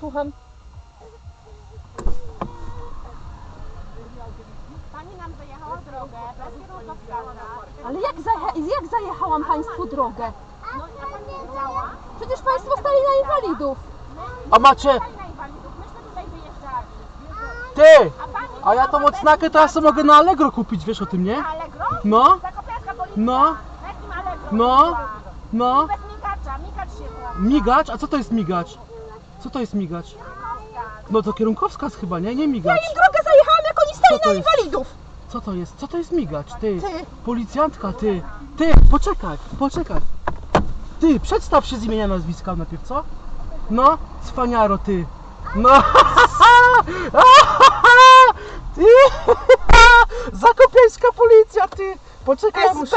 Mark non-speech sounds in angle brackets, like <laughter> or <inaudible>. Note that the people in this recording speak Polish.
Słucham. Pani nam zajechała drogę, bez kierunkowskaza. Ale jak, zaje- jak zajechałam Państwu drogę? No a pani nie wiedziała? Przecież Państwo stali na inwalidów. A macie. Pani na inwalidów, myśmy tutaj wyjeżdżali. Ty! A pani A ja tą odznakę teraz sobie mogę na Allegro kupić, wiesz o tym, nie? Na Allegro? No, policja. No. Na jakim Allegro? no, no. Bez migacza, migacz się włącza. Migacz? A co to jest migacz? Co to jest migacz? No to kierunkowskaz chyba, nie? Nie migacz. Drogę zajechałam, jak oni Co stali to na jest? inwalidów. Co to jest? Co to jest migacz? Ty, Ty. policjantka, ty, ty, poczekaj, poczekaj. Ty, przedstaw się z imienia nazwiska najpierw, co? No, cwaniaro, ty. No, <laughs> ty, <laughs> zakopiańska policja, ty. Poczekaj, ja muszę,